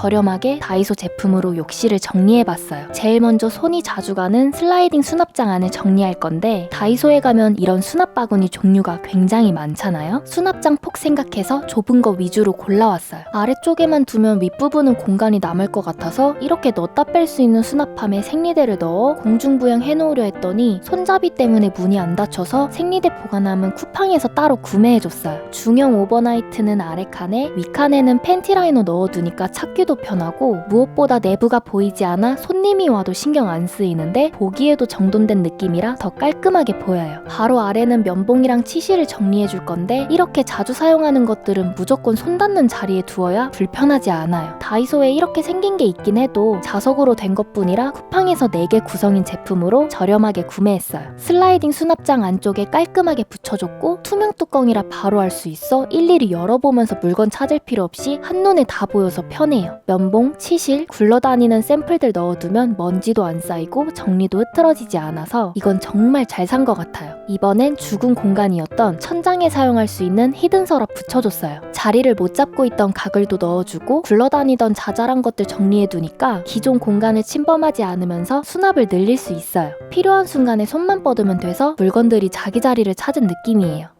저렴하게 다이소 제품으로 욕실을 정리해봤어요. 제일 먼저 손이 자주 가는 슬라이딩 수납장 안을 정리할 건데 다이소에 가면 이런 수납 바구니 종류가 굉장히 많잖아요. 수납장 폭 생각해서 좁은 거 위주로 골라왔어요. 아래쪽에만 두면 윗부분은 공간이 남을 것 같아서 이렇게 넣었다 뺄 수 있는 수납함에 생리대를 넣어 공중부양 해놓으려 했더니 손잡이 때문에 문이 안 닫혀서 생리대 보관함은 쿠팡에서 따로 구매해줬어요. 중형 오버나이트는 아래 칸에 위 칸에는 팬티 라이너 넣어두니까 찾기도 편하고 무엇보다 내부가 보이지 않아 손님이 와도 신경 안 쓰이는데 보기에도 정돈된 느낌이라 더 깔끔하게 보여요. 바로 아래는 면봉이랑 치실을 정리해 줄 건데 이렇게 자주 사용하는 것들은 무조건 손 닿는 자리에 두어야 불편하지 않아요. 다이소에 이렇게 생긴 게 있긴 해도 자석으로 된 것뿐이라 쿠팡에서 4개 구성인 제품으로 저렴하게 구매했어요. 슬라이딩 수납장 안쪽에 깔끔하게 붙여줬고 투명 뚜껑이라 바로 할수 있어 일일이 열어보면서 물건 찾을 필요 없이 한눈에 다 보여서 편해요. 면봉, 치실, 굴러다니는 샘플들 넣어두면 먼지도 안 쌓이고 정리도 흐트러지지 않아서 이건 정말 잘 산 것 같아요. 이번엔 죽은 공간이었던 천장에 사용할 수 있는 히든 서랍 붙여줬어요. 자리를 못 잡고 있던 가글도 넣어주고 굴러다니던 자잘한 것들 정리해두니까 기존 공간을 침범하지 않으면서 수납을 늘릴 수 있어요. 필요한 순간에 손만 뻗으면 돼서 물건들이 자기 자리를 찾은 느낌이에요.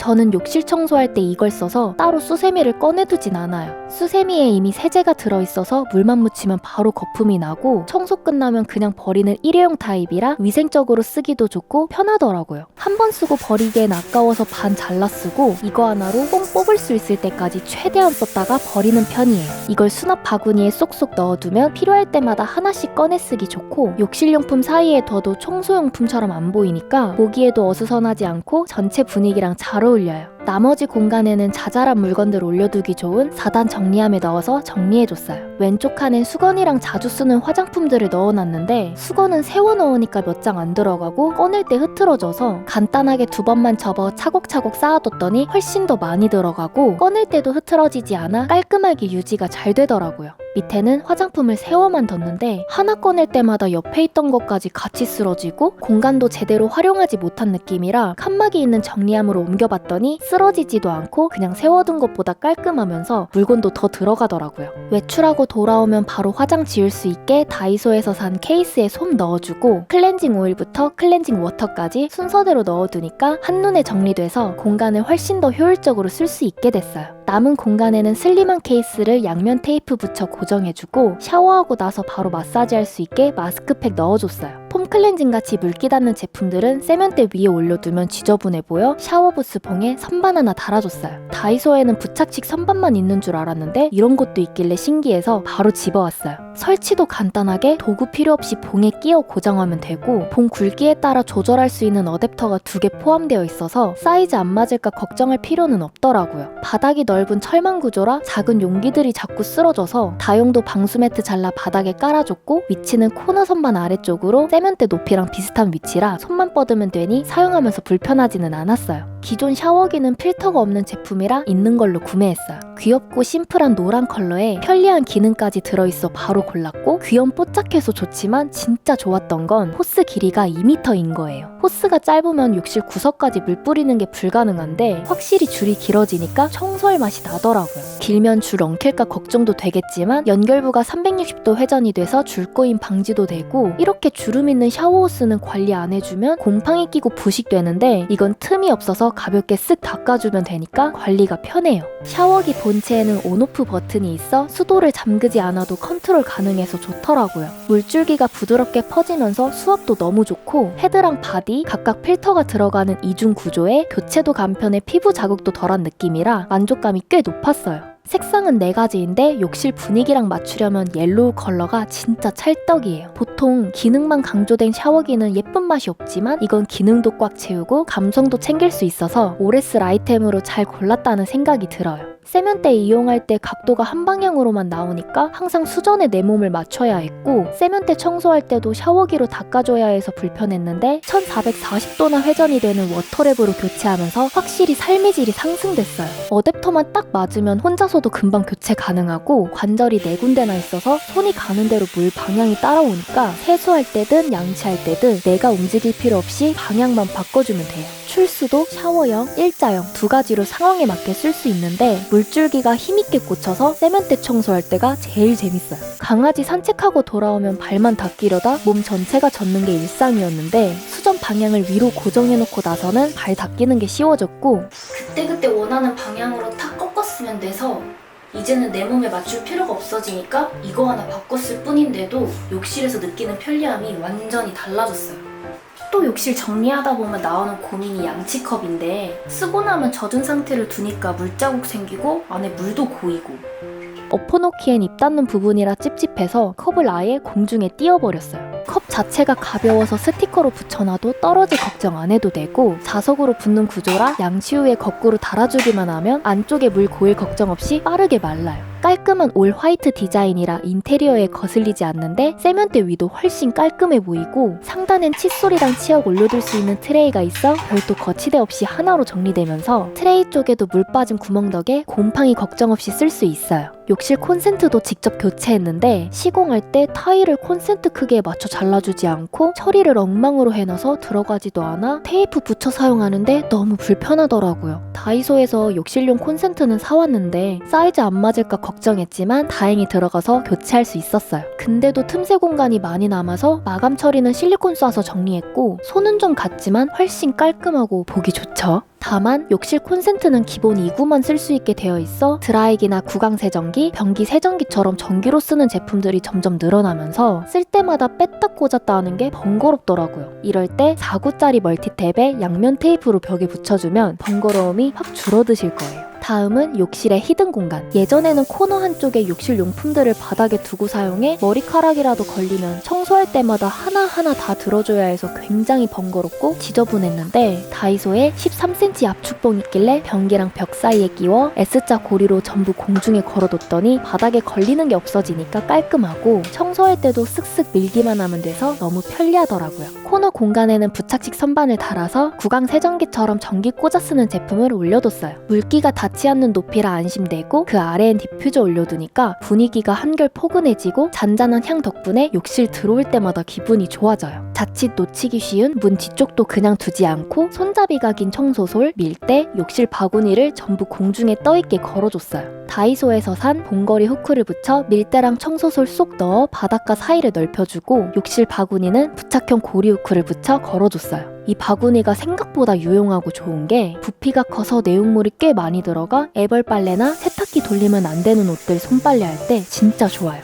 저는 욕실 청소할 때 이걸 써서 따로 수세미를 꺼내두진 않아요. 수세미에 이미 세제가 들어있어서 물만 묻히면 바로 거품이 나고 청소 끝나면 그냥 버리는 일회용 타입이라 위생적으로 쓰기도 좋고 편하더라고요. 한 번 쓰고 버리기엔 아까워서 반 잘라 쓰고 이거 하나로 뽕 뽑을 수 있을 때까지 최대한 썼다가 버리는 편이에요. 이걸 수납 바구니에 쏙쏙 넣어두면 필요할 때마다 하나씩 꺼내 쓰기 좋고 욕실용품 사이에 둬도 청소용품처럼 안 보이니까 보기에도 어수선하지 않고 전체 분위기랑 잘 어울려요. 나머지 공간에는 자잘한 물건들 올려두기 좋은 4단 정리함에 넣어서 정리해줬어요. 왼쪽 칸엔 수건이랑 자주 쓰는 화장품들을 넣어놨는데 수건은 세워 넣으니까 몇 장 안 들어가고 꺼낼 때 흐트러져서 간단하게 두 번만 접어 차곡차곡 쌓아뒀더니 훨씬 더 많이 들어가고 꺼낼 때도 흐트러지지 않아 깔끔하게 유지가 잘 되더라고요. 밑에는 화장품을 세워만 뒀는데 하나 꺼낼 때마다 옆에 있던 것까지 같이 쓰러지고 공간도 제대로 활용하지 못한 느낌이라 칸막이 있는 정리함으로 옮겨봤더니 쓰러지지도 않고 그냥 세워둔 것보다 깔끔하면서 물건도 더 들어가더라고요. 외출하고 돌아오면 바로 화장 지울 수 있게 다이소에서 산 케이스에 솜 넣어주고 클렌징 오일부터 클렌징 워터까지 순서대로 넣어두니까 한눈에 정리돼서 공간을 훨씬 더 효율적으로 쓸 수 있게 됐어요. 남은 공간에는 슬림한 케이스를 양면 테이프 붙여 고 정해주고 샤워하고 나서 바로 마사지할 수 있게 마스크팩 넣어줬어요. 폼 클렌징 같이 물기 닿는 제품들은 세면대 위에 올려두면 지저분해 보여 샤워부스 봉에 선반 하나 달아줬어요. 다이소에는 부착식 선반만 있는 줄 알았는데 이런 것도 있길래 신기해서 바로 집어왔어요. 설치도 간단하게 도구 필요 없이 봉에 끼워 고정하면 되고 봉 굵기에 따라 조절할 수 있는 어댑터가 두 개 포함되어 있어서 사이즈 안 맞을까 걱정할 필요는 없더라고요. 바닥이 넓은 철망 구조라 작은 용기들이 자꾸 쓰러져서 다용도 방수 매트 잘라 바닥에 깔아줬고 위치는 코너 선반 아래쪽으로 세면대 높이랑 비슷한 위치라 손만 뻗으면 되니 사용하면서 불편하지는 않았어요. 기존 샤워기는 필터가 없는 제품이라 있는 걸로 구매했어요. 귀엽고 심플한 노란 컬러에 편리한 기능까지 들어있어 바로 골랐고 귀염 뽀짝해서 좋지만 진짜 좋았던 건 호스 길이가 2m인 거예요. 호스가 짧으면 욕실 구석까지 물 뿌리는 게 불가능한데 확실히 줄이 길어지니까 청소할 맛이 나더라고요. 길면 줄 엉킬까 걱정도 되겠지만 연결부가 360도 회전이 돼서 줄 꼬임 방지도 되고 이렇게 주름 있는 샤워 호스는 관리 안 해주면 곰팡이 끼고 부식되는데 이건 틈이 없어 서 가볍게 쓱 닦아주면 되니까 관리가 편해요. 샤워기 본체에는 온오프 버튼이 있어 수도를 잠그지 않아도 컨트롤 가능해서 좋더라고요. 물줄기가 부드럽게 퍼지면서 수압도 너무 좋고 헤드랑 바디 각각 필터가 들어가는 이중 구조에 교체도 간편해 피부 자극도 덜한 느낌이라 만족감이 꽤 높았어요. 색상은 네 가지인데 욕실 분위기랑 맞추려면 옐로우 컬러가 진짜 찰떡이에요. 보통 기능만 강조된 샤워기는 예쁜 맛이 없지만 이건 기능도 꽉 채우고 감성도 챙길 수 있어서 오래 쓸 아이템으로 잘 골랐다는 생각이 들어요. 세면대 이용할 때 각도가 한 방향으로만 나오니까 항상 수전에 내 몸을 맞춰야 했고 세면대 청소할 때도 샤워기로 닦아줘야 해서 불편했는데 1440도나 회전이 되는 워터랩으로 교체하면서 확실히 삶의 질이 상승됐어요. 어댑터만 딱 맞으면 혼자서 도 씻으면서도 금방 교체 가능하고 관절이 네 군데나 있어서 손이 가는 대로 물 방향이 따라오니까 세수할 때든 양치할 때든 내가 움직일 필요 없이 방향만 바꿔주면 돼요. 출수도 샤워형, 일자형 두 가지로 상황에 맞게 쓸 수 있는데 물줄기가 힘있게 꽂혀서 세면대 청소할 때가 제일 재밌어요. 강아지 산책하고 돌아오면 발만 닦이려다 몸 전체가 젖는 게 일상이었는데 수전 방향을 위로 고정해놓고 나서는 발 닦이는 게 쉬워졌고 그때그때 원하는 방향으로 탁 꺾었으면 돼서 이제는 내 몸에 맞출 필요가 없어지니까 이거 하나 바꿨을 뿐인데도 욕실에서 느끼는 편리함이 완전히 달라졌어요. 또 욕실 정리하다 보면 나오는 고민이 양치컵인데 쓰고 나면 젖은 상태를 두니까 물자국 생기고 안에 물도 고이고 엎어놓기엔 입 닿는 부분이라 찝찝해서 컵을 아예 공중에 띄워버렸어요. 컵 자체가 가벼워서 스티커로 붙여놔도 떨어질 걱정 안 해도 되고 자석으로 붙는 구조라 양치 후에 거꾸로 달아주기만 하면 안쪽에 물 고일 걱정 없이 빠르게 말라요. 깔끔한 올 화이트 디자인이라 인테리어에 거슬리지 않는데 세면대 위도 훨씬 깔끔해 보이고 상단엔 칫솔이랑 치약 올려둘 수 있는 트레이가 있어 별도 거치대 없이 하나로 정리되면서 트레이 쪽에도 물 빠진 구멍 덕에 곰팡이 걱정 없이 쓸 수 있어요. 욕실 콘센트도 직접 교체했는데 시공할 때 타일을 콘센트 크기에 맞춰 잘라주지 않고 처리를 엉망으로 해놔서 들어가지도 않아 테이프 붙여 사용하는데 너무 불편하더라고요. 다이소에서 욕실용 콘센트는 사왔는데 사이즈 안 맞을까 걱정 했지만 다행히 들어가서 교체할 수 있었어요. 근데도 틈새 공간이 많이 남아서 마감 처리는 실리콘 쏴서 정리했고 손은 좀 갔지만 훨씬 깔끔하고 보기 좋죠. 다만 욕실 콘센트는 기본 2구만 쓸 수 있게 되어 있어 드라이기나 구강 세정기, 변기 세정기처럼 전기로 쓰는 제품들이 점점 늘어나면서 쓸 때마다 뺐다 꽂았다 하는 게 번거롭더라고요. 이럴 때 4구짜리 멀티탭에 양면 테이프로 벽에 붙여주면 번거로움이 확 줄어드실 거예요. 다음은 욕실의 히든 공간. 예전에는 코너 한쪽에 욕실 용품들을 바닥에 두고 사용해 머리카락이라도 걸리면 청소할 때마다 하나하나 다 들어줘야 해서 굉장히 번거롭고 지저분했는데 다이소에 13cm 압축봉 있길래 변기랑 벽 사이에 끼워 S자 고리로 전부 공중에 걸어뒀더니 바닥에 걸리는 게 없어지니까 깔끔하고 청소할 때도 쓱쓱 밀기만 하면 돼서 너무 편리하더라고요. 코너 공간에는 부착식 선반을 달아서 구강 세정기처럼 전기 꽂아 쓰는 제품을 올려뒀어요. 물기가 닿지 않는 높이라 안심되고 그 아래엔 디퓨저 올려두니까 분위기가 한결 포근해지고 잔잔한 향 덕분에 욕실 들어올 때마다 기분이 좋아져요. 자칫 놓치기 쉬운 문 뒤쪽도 그냥 두지 않고 손잡이가 긴 청소솔, 밀대, 욕실 바구니를 전부 공중에 떠있게 걸어줬어요. 다이소에서 산 봉거리 후크를 붙여 밀대랑 청소솔 쏙 넣어 바닥과 사이를 넓혀주고 욕실 바구니는 부착형 고리 후크를 붙여 걸어줬어요. 이 바구니가 생각보다 유용하고 좋은 게 부피가 커서 내용물이 꽤 많이 들어가 애벌 빨래나 세탁기 돌리면 안 되는 옷들 손빨래 할 때 진짜 좋아요.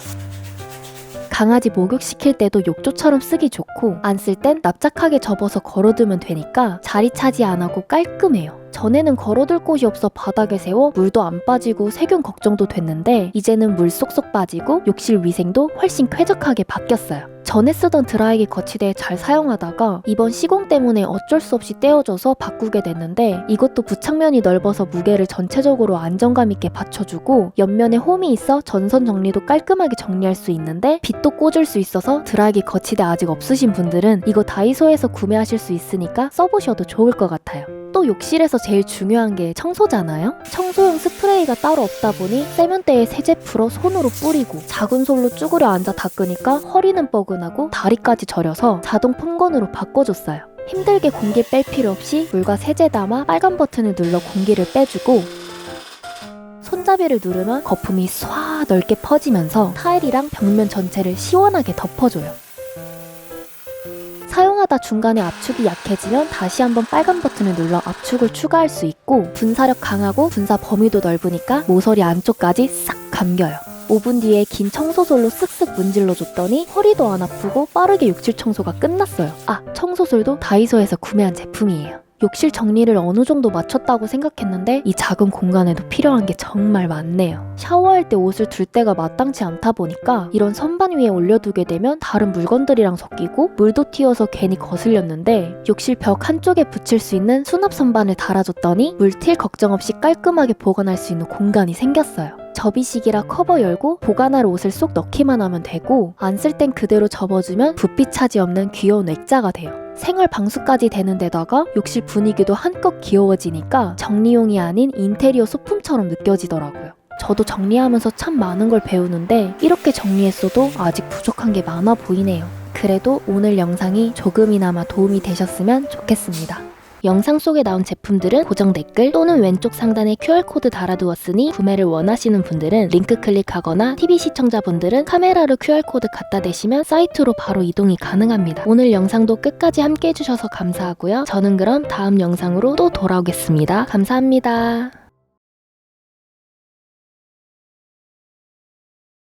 강아지 목욕시킬 때도 욕조처럼 쓰기 좋고 안 쓸 땐 납작하게 접어서 걸어두면 되니까 자리 차지 안 하고 깔끔해요. 전에는 걸어둘 곳이 없어 바닥에 세워 물도 안 빠지고 세균 걱정도 됐는데 이제는 물 쏙쏙 빠지고 욕실 위생도 훨씬 쾌적하게 바뀌었어요. 전에 쓰던 드라이기 거치대 잘 사용하다가 이번 시공 때문에 어쩔 수 없이 떼어져서 바꾸게 됐는데 이것도 부착면이 넓어서 무게를 전체적으로 안정감 있게 받쳐주고 옆면에 홈이 있어 전선 정리도 깔끔하게 정리할 수 있는데 빛도 꽂을 수 있어서 드라이기 거치대 아직 없으신 분들은 이거 다이소에서 구매하실 수 있으니까 써보셔도 좋을 것 같아요. 또 욕실에서 제일 중요한 게 청소잖아요? 청소용 스프레이가 따로 없다 보니 세면대에 세제 풀어 손으로 뿌리고 작은 솔로 쭈그려 앉아 닦으니까 허리는 뻐근하고 다리까지 저려서 자동 폰건으로 바꿔줬어요. 힘들게 공기 뺄 필요 없이 물과 세제 담아 빨간 버튼을 눌러 공기를 빼주고 손잡이를 누르면 거품이 쏴 넓게 퍼지면서 타일이랑 벽면 전체를 시원하게 덮어줘요. 사용하다 중간에 압축이 약해지면 다시 한번 빨간 버튼을 눌러 압축을 추가할 수 있고 분사력 강하고 분사 범위도 넓으니까 모서리 안쪽까지 싹 감겨요. 5분 뒤에 긴 청소솔로 쓱쓱 문질러 줬더니 허리도 안 아프고 빠르게 욕실 청소가 끝났어요. 아, 청소솔도 다이소에서 구매한 제품이에요. 욕실 정리를 어느 정도 마쳤다고 생각했는데 이 작은 공간에도 필요한 게 정말 많네요. 샤워할 때 옷을 둘 때가 마땅치 않다 보니까 이런 선반 위에 올려두게 되면 다른 물건들이랑 섞이고 물도 튀어서 괜히 거슬렸는데 욕실 벽 한쪽에 붙일 수 있는 수납 선반을 달아줬더니 물튈 걱정 없이 깔끔하게 보관할 수 있는 공간이 생겼어요. 접이식이라 커버 열고 보관할 옷을 쏙 넣기만 하면 되고 안 쓸 땐 그대로 접어주면 부피 차지 없는 귀여운 액자가 돼요. 생활 방수까지 되는 데다가 욕실 분위기도 한껏 귀여워지니까 정리용이 아닌 인테리어 소품처럼 느껴지더라고요. 저도 정리하면서 참 많은 걸 배우는데 이렇게 정리했어도 아직 부족한 게 많아 보이네요. 그래도 오늘 영상이 조금이나마 도움이 되셨으면 좋겠습니다. 영상 속에 나온 제품들은 고정 댓글 또는 왼쪽 상단에 QR코드 달아두었으니 구매를 원하시는 분들은 링크 클릭하거나 TV 시청자분들은 카메라로 QR코드 갖다 대시면 사이트로 바로 이동이 가능합니다. 오늘 영상도 끝까지 함께 해주셔서 감사하고요. 저는 그럼 다음 영상으로 또 돌아오겠습니다. 감사합니다.